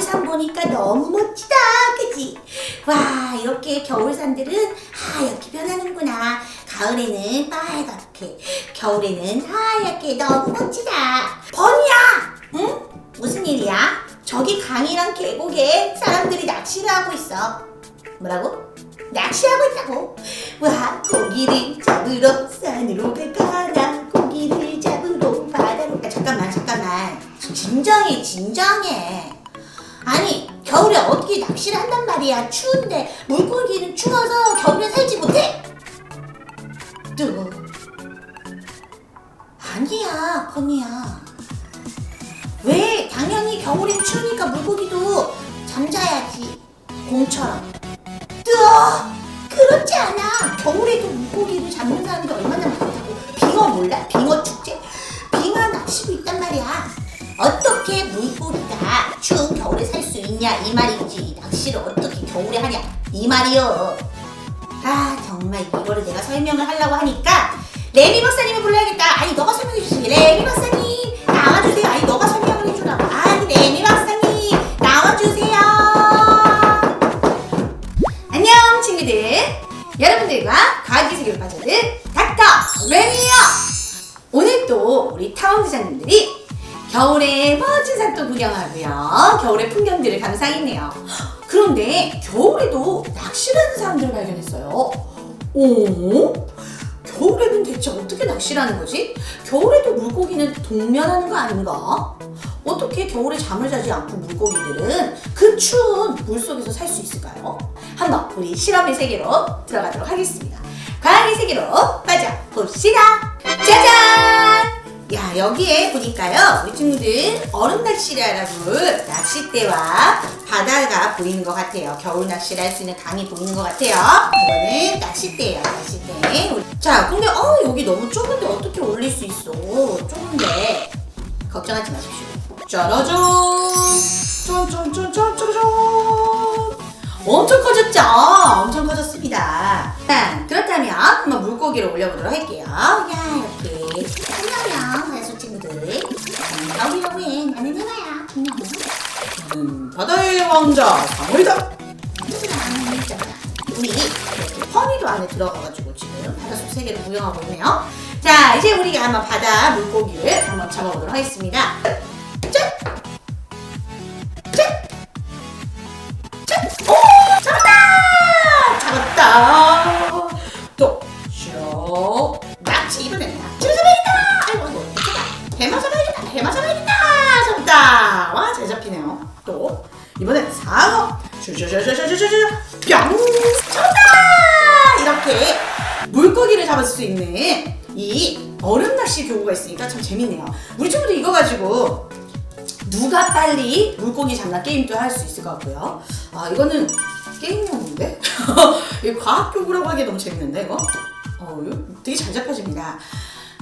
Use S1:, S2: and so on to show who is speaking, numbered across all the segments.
S1: 겨울산 보니까 너무 멋지다, 그지? 와, 이렇게 겨울산들은 하얗게 변하는구나. 가을에는 빨갛게, 겨울에는 하얗게 너무 멋지다. 번이야! 응? 무슨 일이야? 저기 강이랑 계곡에 사람들이 낚시를 하고 있어. 뭐라고? 낚시하고 있다고. 와, 고기를 잡으러 산으로 갈까나 고기를 잡으러 바다로 아, 잠깐만 잠깐만 진정해 진정해 아니 겨울에 어떻게 낚시를 한단 말이야. 추운데 물고기는 추워서 겨울에 살지 못해? 뜨거 아니야 퍼니야. 왜 당연히 겨울엔 추우니까 물고기도 잠자야지. 공처럼. 뜨어 그렇지 않아. 겨울에도 물고기를 잡는 사람들 얼마나 많다고. 빙어 몰라? 빙어 축제? 빙어 낚시도 있단 말이야. 어떻게 물고기가 있냐? 이 말이지. 낚시를 어떻게 겨울에 하냐? 이 말이요. 아 정말 이거를 내가 설명을 하려고 하니까 레미 박사님을 불러야겠다. 아니 너가 설명해 주세요 레미 박사님 나와주세요. 아니 너가 설명을 해주라고 아니 레미 박사님 나와주세요. 안녕 친구들. 여러분들과 과학의 세계로 빠져든 닥터 레미요. 오늘 또 우리 타원 부장님들이 겨울에 멋진 산도 구경하고요 겨울의 풍경들을 감상했네요 그런데 겨울에도 낚시를 하는 사람들을 발견했어요 오? 겨울에는 대체 어떻게 낚시를 하는 거지? 겨울에도 물고기는 동면하는 거 아닌가? 어떻게 겨울에 잠을 자지 않고 물고기들은 그 추운 물속에서 살 수 있을까요? 한번 우리 실험의 세계로 들어가도록 하겠습니다. 과학의 세계로 빠져봅시다. 짜잔! 야 여기에 보니까요 우리 친구들 얼음 낚시를 하라고 낚싯대와 바다가 보이는 것 같아요 겨울 낚시를 할 수 있는 강이 보이는 것 같아요 이거는 낚싯대예요 낚싯대 자 근데 어 여기 너무 좁은데 어떻게 올릴 수 있어 좁은데 걱정하지 마십시오 짜라잔 엄청 커졌죠? 엄청 커졌습니다. 자, 그렇다면 한번 물고기를 올려보도록 할게요. 야, 이렇게. 친구들. 음, 여기라고 해. 나는 해나야. 안녕.
S2: 음, 바다의 왕자 상어이다.
S1: 우리 허니도 안에 들어가가지고 지금 바닷속 세계를 구경하고 있네요. 자, 이제 우리가 한번 바다 물고기를 한번 잡아보도록 하겠습니다. 짠! 짠! 짠! 오! 잡았다! 잡았다!
S2: 뿅.
S1: 잡았다! 이렇게
S2: 물고기를 잡을 수 있는 이 얼음 낚시 교구가 있으니까 참 재밌네요. 우리 친구들 이거 가지고 누가 빨리 물고기 잡나 게임도 할 수 있을 것 같고요. 아 이거는 게임용인데? 이 과학 교구라고 하기 너무 재밌는데 이거? 어 이거 되게 잘 잡혀집니다.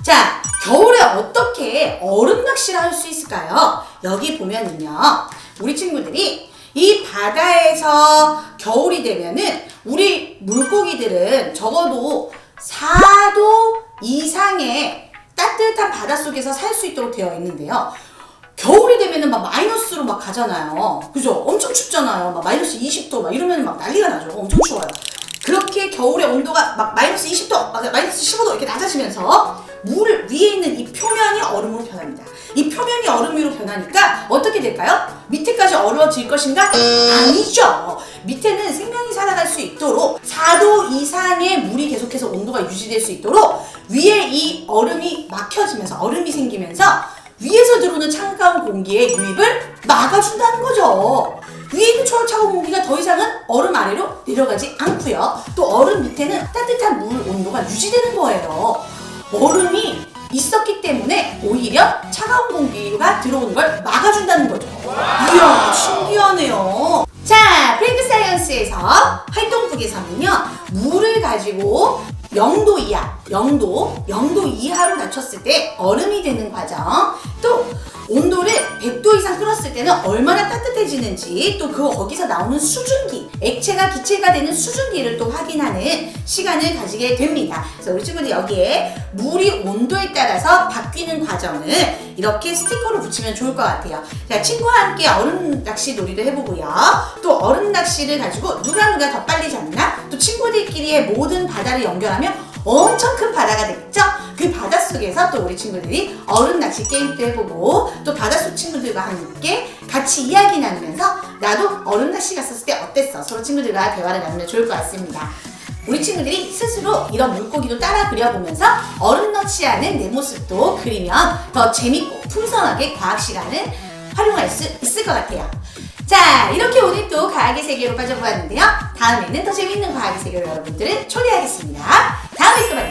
S2: 자 겨울에 어떻게 얼음 낚시를 할 수 있을까요? 여기 보면은요 우리 친구들이 이 바다에서 겨울이 되면은 우리 물고기들은 적어도 4도 이상의 따뜻한 바닷속에서 살 수 있도록 되어 있는데요. 겨울이 되면은 막 마이너스로 막 가잖아요. 그죠? 엄청 춥잖아요. 막 마이너스 20도 막 이러면 막 난리가 나죠. 엄청 추워요. 그렇게 겨울의 온도가 막 마이너스 20도, 막 마이너스 15도 이렇게 낮아지면서 물 위에 있는 이 표면이 얼음으로 변합니다. 이 표면이 얼음으로 변하니까 어떻게 될까요? 얼어질 것인가? 아니죠. 밑에는 생명이 살아갈 수 있도록 4도 이상의 물이 계속해서 온도가 유지될 수 있도록 위에 이 얼음이 막혀지면서 얼음이 생기면서 위에서 들어오는 차가운 공기의 유입을 막아준다는 거죠. 위에 있는 초- 차가운 공기가 더 이상은 얼음 아래로 내려가지 않고요. 또 얼음 밑에는 따뜻한 물 온도가 유지되는 거예요. 얼음이 있었기 때문에 오히려 차가운 공기가 들어오는 걸 막아준다는 거죠. 이야, 신기하네요. 자, 프랭크 사이언스에서 활동북에서는요, 물을 가지고 0도 이하, 0도, 0도 이하로 낮췄을 때 얼음이 되는 과정, 또 온도를 100도 이상 끓었을 때는 얼마나 따뜻해지는지 또 그 거기서 나오는 수증기, 액체가 기체가 되는 수증기를 또 확인하는 시간을 가지게 됩니다. 그래서 우리 친구들 여기에 물이 온도에 따라서 바뀌는 과정을 이렇게 스티커로 붙이면 좋을 것 같아요. 자, 친구와 함께 얼음 낚시 놀이도 해보고요. 또 얼음 낚시를 가지고 누가 누가 더 빨리 잡나? 또 친구들끼리의 모든 바다를 연결하면 엄청 큰 바다가 되겠죠? 그 바다 속에서 또 우리 친구들이 얼음 낚시 게임도 해보고 또 바닷속 친구들과 함께 같이 이야기 나누면서 나도 얼음 낚시 갔었을 때 어땠어? 서로 친구들과 대화를 나누면 좋을 것 같습니다. 우리 친구들이 스스로 이런 물고기도 따라 그려보면서 얼음 낚시하는 내 모습도 그리면 더 재밌고 풍성하게 과학 시간을 활용할 수 있을 것 같아요. 자, 이렇게 오늘 또 과학의 세계로 빠져보았는데요. 다음에는 더 재밌는 과학의 세계로 여러분들을 초대하겠습니다. 다음에 또 만나요.